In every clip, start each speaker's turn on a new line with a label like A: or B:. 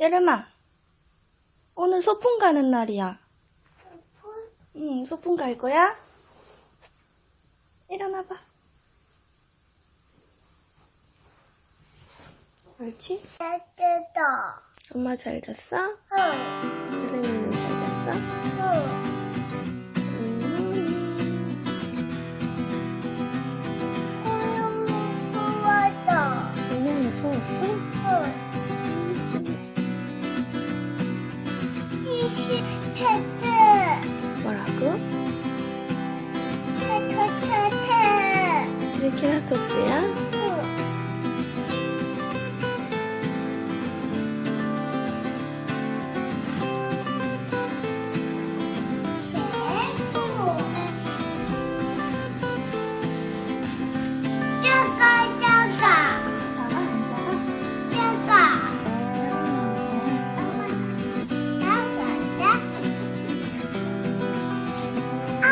A: 여름아, 오늘 소풍 가는 날이야. 응, 소풍 갈 거야? 일어나봐. 옳지?
B: 떼떼다.
A: 엄마 잘 잤어?
B: 응.
A: 여름이는 잘 잤어?
B: 응.
A: 음,
B: 고양이 좋아다.
A: 여름이 무서웠어?
B: 응. 테테.
A: 뭐라고?
B: 테테테테.
A: 트리케라톱스야?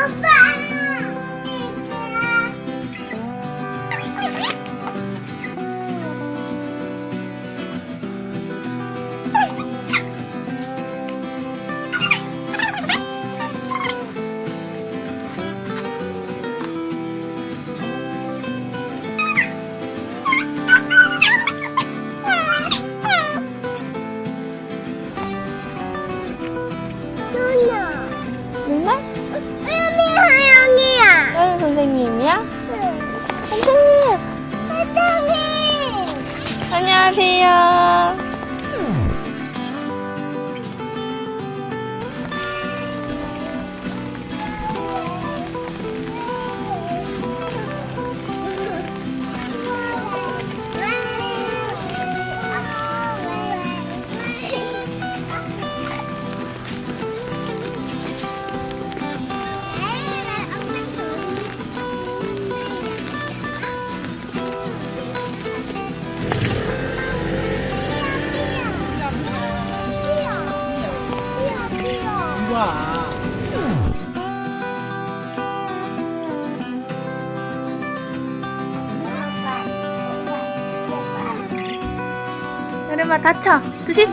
B: 아
A: 선생님이야?
B: 선생님 선생님
A: 안녕하세요.
C: 와.
A: 여름아 다쳐. 조심.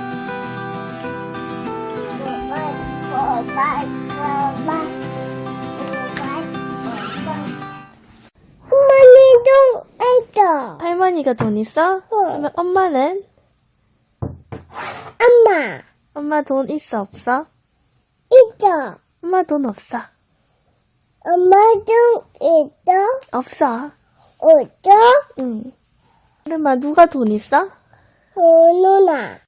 A: 할머니가 돈 있어? 그러면 엄마는?
B: 엄마
A: 엄마 돈 있어 없어?
B: 있어
A: 엄마 돈 없어.
B: 엄마도 있어
A: 없어.
B: 없어
A: 응. 여름아 누가 돈 있어?
B: 어, 누나